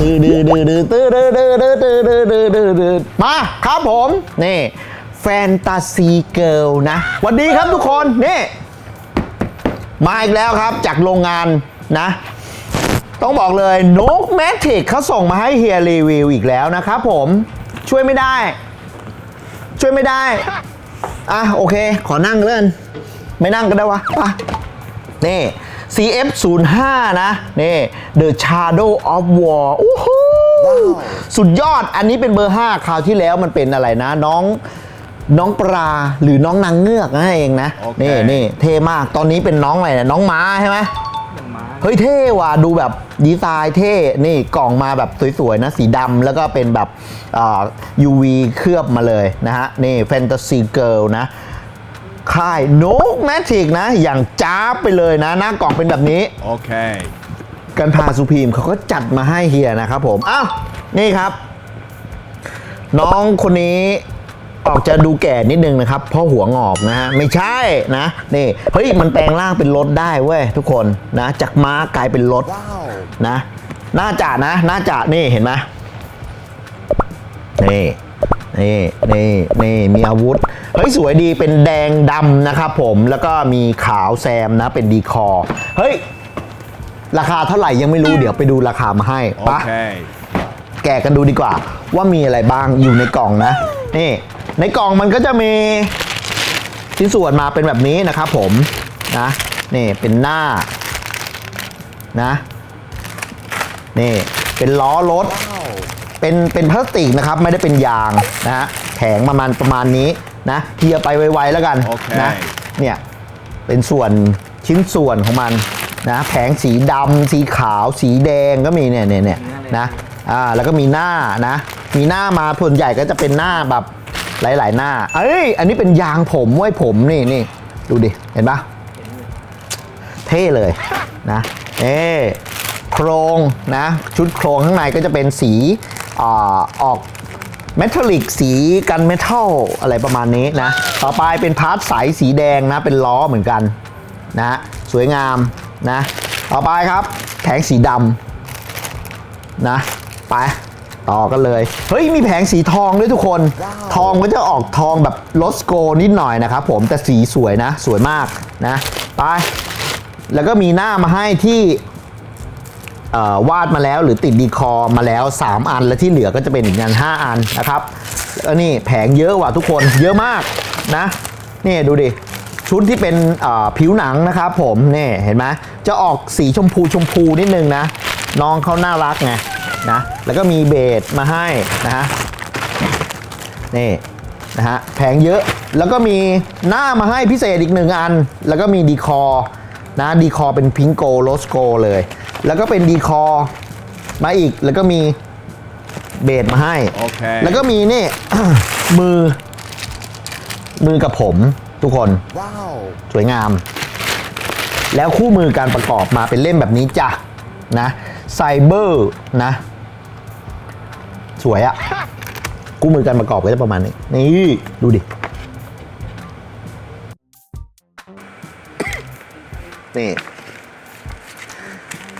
ดื้อดื้อดื้อดื้อดื้อดื้อดื้อดื้อดื้อดื้อดื้อดื้อดื้อมาครับผมนี่แฟนตาซีเกิลนะสวัสดีครับทุกคนนี่มาอีกแล้วครับจากโรงงานนะ ต้องบอกเลยนกแมทริกเขาส่งมาให้เฮียรีวิวอีกแล้วนะครับผมช่วยไม่ได้ ช่วยไม่ได้อะโอเค ขอนั่งเล่นไม่นั่งก็ได้วะไปนี่ CF 0 5 นะนี่ The Shadow of War โอ้โหสุดยอดอันนี้เป็นเบอร์ 5 คราวที่แล้วมันเป็นอะไรนะน้องน้องปลาหรือน้องนางเงือกนั่นเองนะโอเคนี่นี่เท่มากตอนนี้เป็นน้องอะไรนะน้องม้าใช่ไหมเฮ้ยเท่ว่ะดูแบบดีไซน์เท่ นี่กล่องมาแบบสวยๆนะ สีดำแล้วก็เป็นแบบอ่า UV เคลือบมาเลยนะฮะ นี่ Fantasy Girl นะ ค่ายโนกแมทริกนะ อย่างจ้าบไปเลยนะ หน้ากล่องเป็นแบบนี้ Okay. กันพาสุพีมเขาก็จัดมาให้เฮียนะครับผม อ้าว นี่ครับ น้องคนนี้ออกจะดูแก่นิดนึงนะครับ เพราะหัวงอกนะฮะ ไม่ใช่นะ นี่ เฮ้ย มันแปลงร่างเป็นรถได้เว้ยทุกคนนะ จากม้ากลายเป็นรถนะ น่าจะนะ น่าจะนี่เห็นไหมนี่ นี่นี่นี่มีอาวุธ เฮ้ย สวยดีเป็นแดงดำนะครับผมแล้วก็มีขาวแซมนะเป็นดีคอร์เฮ้ย ราคาเท่าไหร่ยังไม่รู้เดี๋ยวไปดูราคามาให้ปะ Okay. แกะกันดูดีกว่าว่ามีอะไรบ้างอยู่ในกล่องนะ นี่ ในกล่องมันก็จะมีชิ้นส่วนมาเป็นแบบนี้นะครับผมนะนี่เป็นหน้านะนี่เป็นล้อรถ เป็นเป็นพลาสติกนะครับไม่ได้เป็นยางนะฮะแผงประมาณประมาณนี้นะเทียร์ไปไวๆแล้วกันโอเค นะเนี่ยเป็นส่วนชิ้นส่วนของมันนะแผงสีดำสีขาวสีแดงก็มีเนี่ยเนี่ยเนี่ยนะอ่าแล้วก็มีหน้านะ มีหน้ามาส่วนใหญ่ก็จะเป็นหน้าแบบหลาย ๆ หน้า เอ้ยอันนี้เป็นยางผมไว้ผมนี่นี่ดูดิเห็นปะเท่เลยนะเอโครงนะชุดโครงข้างในก็จะเป็นสี ออกเมทัลลิกสีกันเมทัลอะไรประมาณนี้นะ ต่อไปเป็นพาร์ทใสสีแดงนะ เป็นล้อเหมือนกันนะสวยงามนะ ต่อไปครับแผงสีดำนะ ไปต่อกันเลย เฮ้ย มีแผงสีทองด้วยทุกคน ทองก็จะออกทองแบบลสโกนิดหน่อยนะครับผมแต่สีสวยนะ สวยมากนะ ไป แล้วก็มีหน้ามาให้ที่ วาดมาแล้วหรือติดดีคอร์มาแล้ว 3 อันและที่เหลือก็จะเป็นอีกงาน5อันนะครับแล้วนี่แผงเยอะว่ะทุกคนเยอะมากนะนี่ดูดิชุดที่เป็นผิวหนังนะครับผมนี่เห็นไหมจะออกสีชมพูชมพูนิดนึงนะ น้องเขาน่ารักไงนะแล้วก็มีเบสมาให้นะฮะนี่นะฮะแผงเยอะแล้วก็มีหน้ามาให้พิเศษอีกหนึ่งอัน แล้วก็มีดีคอร์นะดีคอร์เป็นพิงโกโรสโกเลย แล้วก็เป็นดีคอร์มาอีกแล้วก็มีเบสมาให้ โอเคแล้วก็มีนี่ มือ มือกับผมทุกคน Wow. สวยงาม แล้วคู่มือการประกอบมาเป็นเล่มแบบนี้จ้ะนะไซเบอร์นะ สวยอะคู่มือการประกอบก็จะประมาณนี้ นี่ดูดิ นี่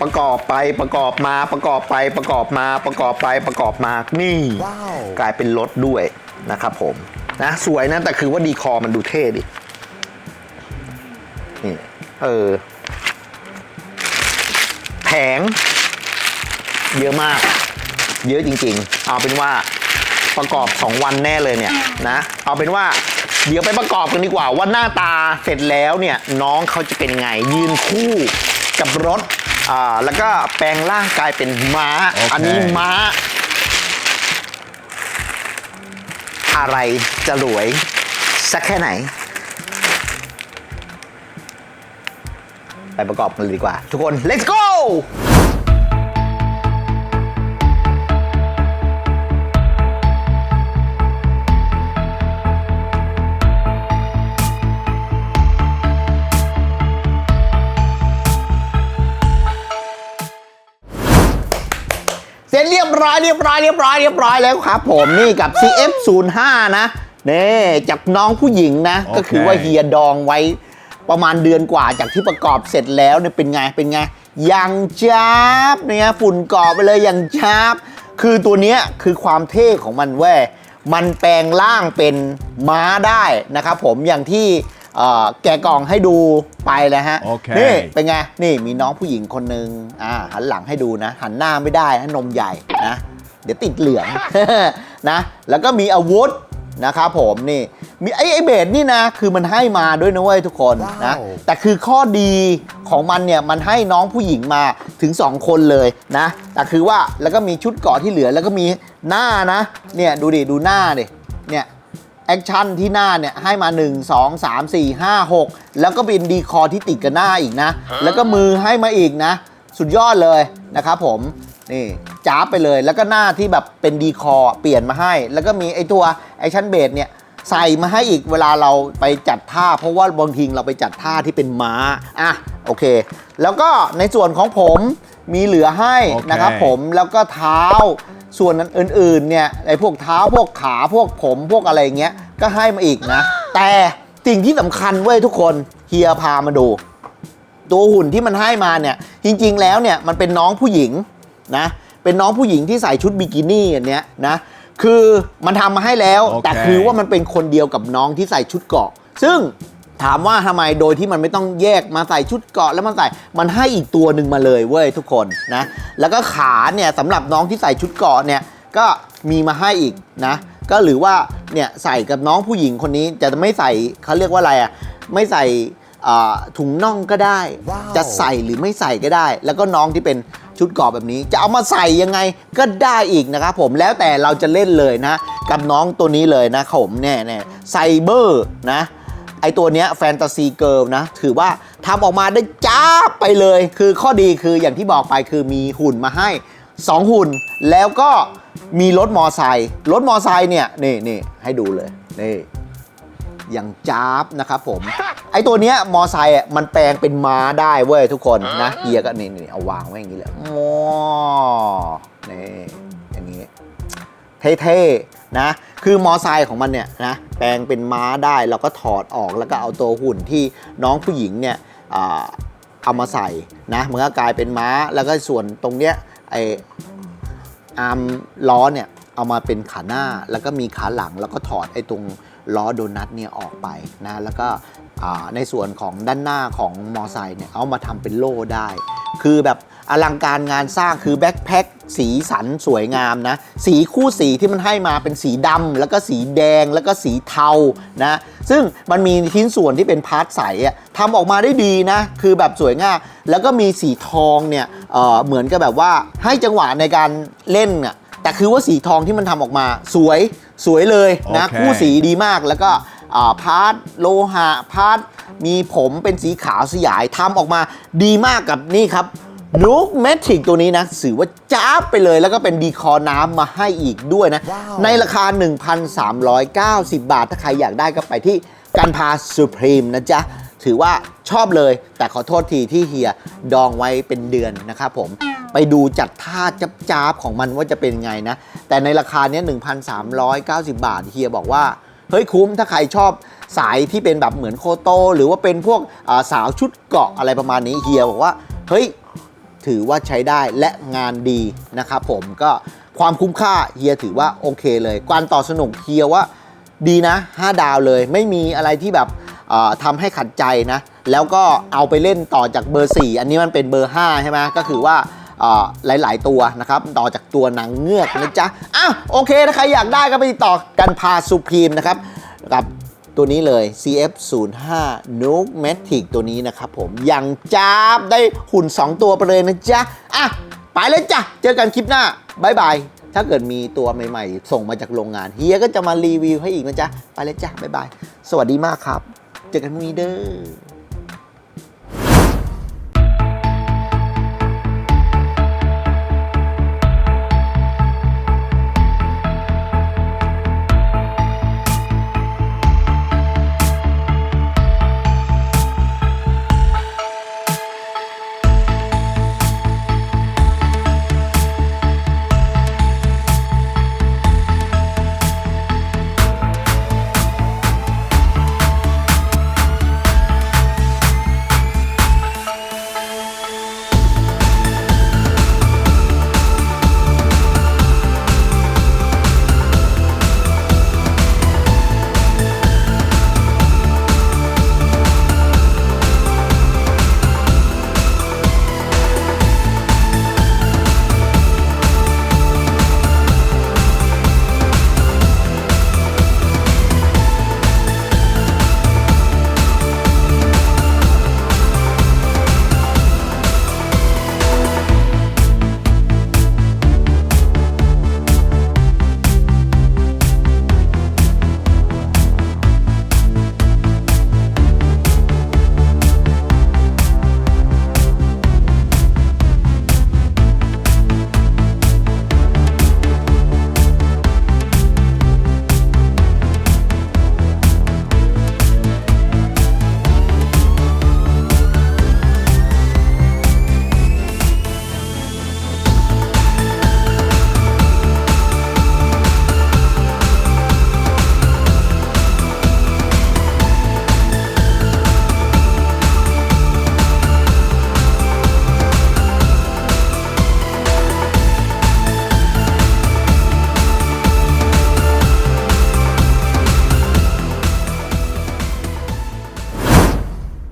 ประกอบไปประกอบมาประกอบไปประกอบมาประกอบไปประกอบมานี่ว้าวกลายเป็นรถด้วยนะครับผมนะสวยนะแต่คือว่าดีคอมันดูเท่ดินี่เออแผง เยอะมาก เยอะจริง ๆ เอาเป็นว่าประกอบ 2 วันแน่เลยเนี่ยนะเอาเป็นว่าเดี๋ยวไปประกอบกันดีกว่าว่าหน้าตาเสร็จแล้วเนี่ยน้องเขาจะเป็นไงยืนคู่กับรถ อ่าแล้วก็แปลงร่างกายเป็นม้า โอเค อันนี้ม้า อะไรจะรวย สักแค่ไหน ไปประกอบกันเลยดีกว่า ทุกคน let's go ร็จเรียบร้อยเรียบร้อยเรียบร้อยเรียบร้อยแล้วครับผมนี่กับ CF 0 5 นะนี่จากน้องผู้หญิงนะโอเคก็คือว่าเฮียดองไว้ประมาณเดือนกว่าจากที่ประกอบเสร็จแล้วเนี่ยเป็นไงเป็นไงยังจับเนี่ยฝุ่นเกาะไปเลยยังจับคือตัวเนี้ยคือความเท่ของมันเว้ยมันแปลงร่างเป็นม้าได้นะครับผมอย่างที่เอ่อ แกะกล่องให้ดูไปแล้วฮะโอเคนี่เป็นไง นี่มีน้องผู้หญิงคนหนึ่งอ่าหันหลังให้ดูนะ หันหน้าไม่ได้นะนมใหญ่นะ เดี๋ยวติดเหลืองนะ แล้วก็มีอาวุธนะครับผมนี่มีไอ้ไอ้เบสนี่นะคือมันให้มาด้วยนะเว้ยทุกคนนะว้าวแต่คือข้อดีของมันเนี่ยมันให้น้องผู้หญิงมาถึง 2 คนเลยนะแต่คือว่าแล้วก็มีชุดเกราะที่เหลือแล้วก็มีหน้านะเนี่ยดูดิดูหน้าดิเนี่ย แอคชั่นที่หน้าเนี่ยให้มา 1 2 3 4 5 6 แล้วก็เป็นดีคอร์ที่ติดกับหน้าอีกนะ แล้วก็มือให้มาอีกนะ สุดยอดเลยนะครับผมนี่จ้าบไปเลยแล้วก็หน้าที่แบบเป็นดีคอร์เปลี่ยนมาให้ แล้วก็มีไอตัวแอคชั่นเบสเนี่ยใส่มาให้อีกเวลาเราไปจัดท่า เพราะว่าบางทีเราไปจัดท่าที่เป็นม้าอะโอเค แล้วก็ในส่วนของผมมีเหลือให้นะครับผมแล้วก็เท้า ส่วนอื่นๆเนี่ยไอ้พวกเท้าพวกขาพวกผมพวกอะไรเงี้ยก็ให้มาอีกนะ แต่สิ่งที่สำคัญเว้ยทุกคนเฮียพามาดู ตัวหุ่นที่มันให้มาเนี่ยจริงๆแล้วเนี่ยมันเป็นน้องผู้หญิงนะเป็นน้องผู้หญิงที่ใส่ชุดบิกินี่อันเนี้ยนะคือมันทำมาให้แล้วโอเคแต่คือว่ามันเป็นคนเดียวกับน้องที่ใส่ชุดเกราะ ซึ่ง ถามว่าทำไมโดยที่มันไม่ต้องแยกมาใส่ชุดเกราะแล้วมันใส่มันให้อีกตัวหนึ่งมาเลยเว้ยทุกคนนะแล้วก็ขาเนี่ยสำหรับน้องที่ใส่ชุดเกราะเนี่ยก็มีมาให้อีกนะ ก็หรือว่าเนี่ยใส่กับน้องผู้หญิงคนนี้จะไม่ใส่เขาเรียกว่าอะไรอะไม่ใส่อ่าถุงน่องก็ได้ว้าวจะใส่หรือไม่ใส่ก็ได้ แล้วก็น้องที่เป็นชุดเกราะแบบนี้ จะเอามาใส่ยังไงก็ได้อีกนะครับผมแล้วแต่เราจะเล่นเลยนะ กับน้องตัวนี้เลยนะผมแน่แน่ไซเบอร์นะ ไอตัวเนี้ยแฟนตาซีเกิร์ลนะ ถือว่าทำออกมาได้จ้าไปเลย คือข้อดีคืออย่างที่บอกไปคือมีหุ่นมาให้ 2 หุ่น แล้วก็มีรถมอไซค์รถมอไซค์เนี่ยนี่นี่ให้ดูเลยนี่อย่างจ้าบนะครับผม ไอตัวเนี้ยมอไซค์อะมันแปลงเป็นม้าได้เว้ยทุกคนนะเฮียก็นี่นี่เอาวางไว้อย่างนี้เลยมอนี่อย่างนี้เท่ๆ นะคือมอไซค์ของมันเนี่ยนะแปลงเป็นม้าได้เราก็ถอดออกแล้วก็เอาตัวหุ่นที่น้องผู้หญิงเนี่ยเอามาใส่นะมันก็กลายเป็นม้าแล้วก็ส่วนตรงเนี้ยไออาร์มล้อเนี่ยเอามาเป็นขาหน้าแล้วก็มีขาหลังแล้วก็ถอดไอ้ตรงล้อโดนัทเนี่ยออกไปนะแล้วก็ในส่วนของด้านหน้าของมอไซค์เนี่ยเอามาทำเป็นโล่ได้ คือแบบ อลังการงานสร้างคือแบ็คแพ็คสีสันสวยงามนะ สีคู่สีที่มันให้มาเป็นสีดำแล้วก็สีแดงแล้วก็สีเทานะ ซึ่งมันมีชิ้นส่วนที่เป็นพาร์ทใสอะทำออกมาได้ดีนะ คือแบบสวยงาม แล้วก็มีสีทองเนี่ยเอ่อเหมือนกับแบบว่าให้จังหวะในการเล่นอะแต่คือว่าสีทองที่มันทำออกมาสวยสวยเลยนะโอเคคู่สีดีมากแล้วก็อ่าพาร์ทโลหะพาร์ทมีผมเป็นสีขาวสยายทำออกมาดีมากกับนี่ครับ นุกเมทริกตัวนี้นะถือว่าจ้าบไปเลย แล้วก็เป็นดีคอน้ำมาให้อีกด้วยนะว้าวในราคา 1,390 บาท ถ้าใครอยากได้ก็ไปที่กันพาสุพรีมนะจ๊ะ ถือว่าชอบเลย แต่ขอโทษทีที่เฮียดองไว้เป็นเดือนนะครับผมไปดูจัดท่าจับจาบของมันว่าจะเป็นไงนะ แต่ในราคาเนี้ย1,390 บาทเฮียบอกว่า เฮ้ยคุ้มถ้าใครชอบสายที่เป็นแบบเหมือนโคโต หรือว่าเป็นพวกอ่าสาวชุดเกาะอะไรประมาณนี้เฮียบอกว่า เฮ้ย ถือว่าใช้ได้และงานดีนะครับผมก็ความคุ้มค่าเฮียถือว่าโอเคเลยการต่อสนุกเฮียว่าดีนะ 5 ดาวเลยไม่มีอะไรที่แบบทำให้ขัดใจนะ แล้วก็เอาไปเล่นต่อจากเบอร์ 4 อันนี้มันเป็นเบอร์ 5 ใช่ไหมก็คือว่าหลาย ๆ ตัวนะครับ ต่อจากตัวหนางเงือกนะจ๊ะ อ้าว โอเคถ้าใครอยากได้ก็ไปติดต่อกันพาสุพรีมนะครับกับ ตัวนี้เลย CF05 Nuke Matic ตัวนี้นะครับผมยังจ้าบได้หุ่น 2 ตัวไปเลยนะจ๊ะ อะ ไปเลยจ้ะ เจอกันคลิปหน้าบายบาย ถ้าเกิดมีตัวใหม่ๆ ส่งมาจากโรงงาน เฮียก็จะมารีวิวให้อีกนะจ๊ะ ไปเลยจ้ะบายบาย สวัสดีมากครับ เจอกันพรุ่งนี้เด้อ